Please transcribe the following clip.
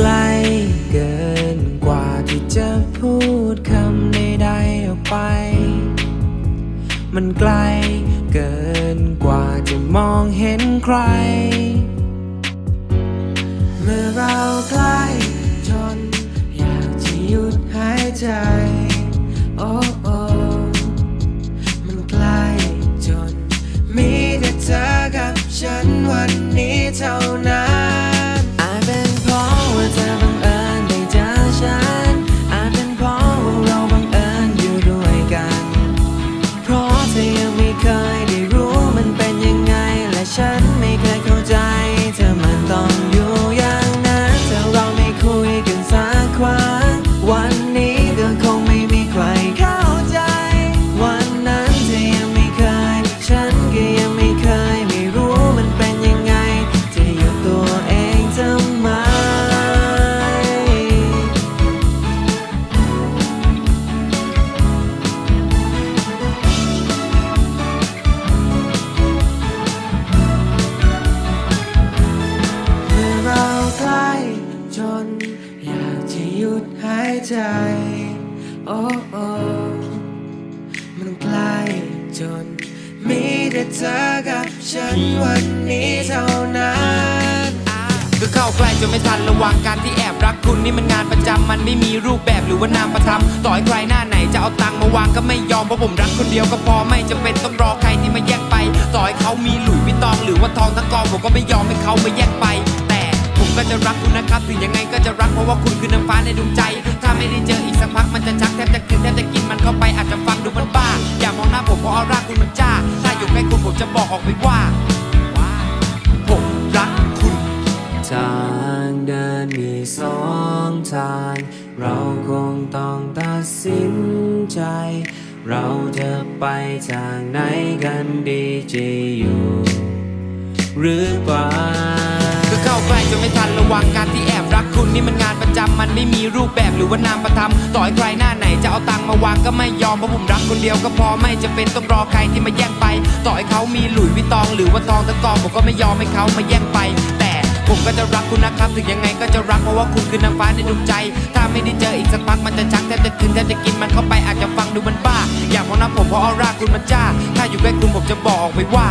ไกลเกินกว่าที่จะพูดคำใดๆออกไป มันไกลเกินกว่าจะมองเห็นใคร ใกล้จน อยากจะหยุดหายใจ โอ้โอ้มันใกล้จน มีแต่เธอกับฉันวันนี้เท่านั้นก็เข้าใกล้จนไม่ทันระวังการที่แอบรักคุณนี่มันงานประจำมันไม่มีรูปแบบหรือว่านามประทับต่อให้ใครหน้าไหนจะเอาตังค์มาวางก็ไม่ยอมเพราะผมรักคนเดียวก็พอไม่จำเป็นต้องรอใครที่มาแย่งไป ต่อให้เขามีหลุยส์วิตองหรือว่าทองทั้งกองผมก็ไม่ยอมให้เขามาแย่งไป ก็จะรักคุณนะครับถึงยังไงก็จะรักเพราะว่าคุณคือน้ำฟ้าในดวงใจ ถ้าไม่ได้เจออีกสักพักมันจะชักแทบจะกินแทบจะกินมันเข้าไปอาจจะฟังดูมันบ้า อย่ามองหน้าผมเพราะออร่าคุณมันจ้า ถ้าอยู่ใกล้คุณผมจะบอกออกไปว่าผมรักคุณ ทางเดินมีสองทาง เราคงต้องตัดสินใจ เราจะไปทางไหนกันดีจะอยู่ หรือไป ก็เข้าใกล้จนไม่ทันระวังการที่แอบรักคุณนี่มันงานประจำมันไม่มีรูปแบบหรือว่านามประทับต่อให้ใครหน้าไหนจะเอาตังค์มาวางก็ไม่ยอมเพราะผมรักคนเดียวก็พอไม่จะเป็นต้องรอใครที่มาแย่งไป ต่อให้เขามีหลุยวิตอง หรือว่าทองตะกองผมก็ไม่ยอมให้เขามาแย่งไปแต่ผมก็จะรักคุณนะครับถึงยังไงก็จะรักเพราะว่าคุณคือนางฟ้าในดวงใจ ถ้าไม่ได้เจออีกสักพักมันจะชักแทบจะคืนแทบจะกินมันเข้าไปอาจจะฟังดูมันบ้า อยากมองหน้าผมเพราะออร่าคุณมันจ้า ถ้าอยู่ใกล้คุณผมจะบอกออกไปว่า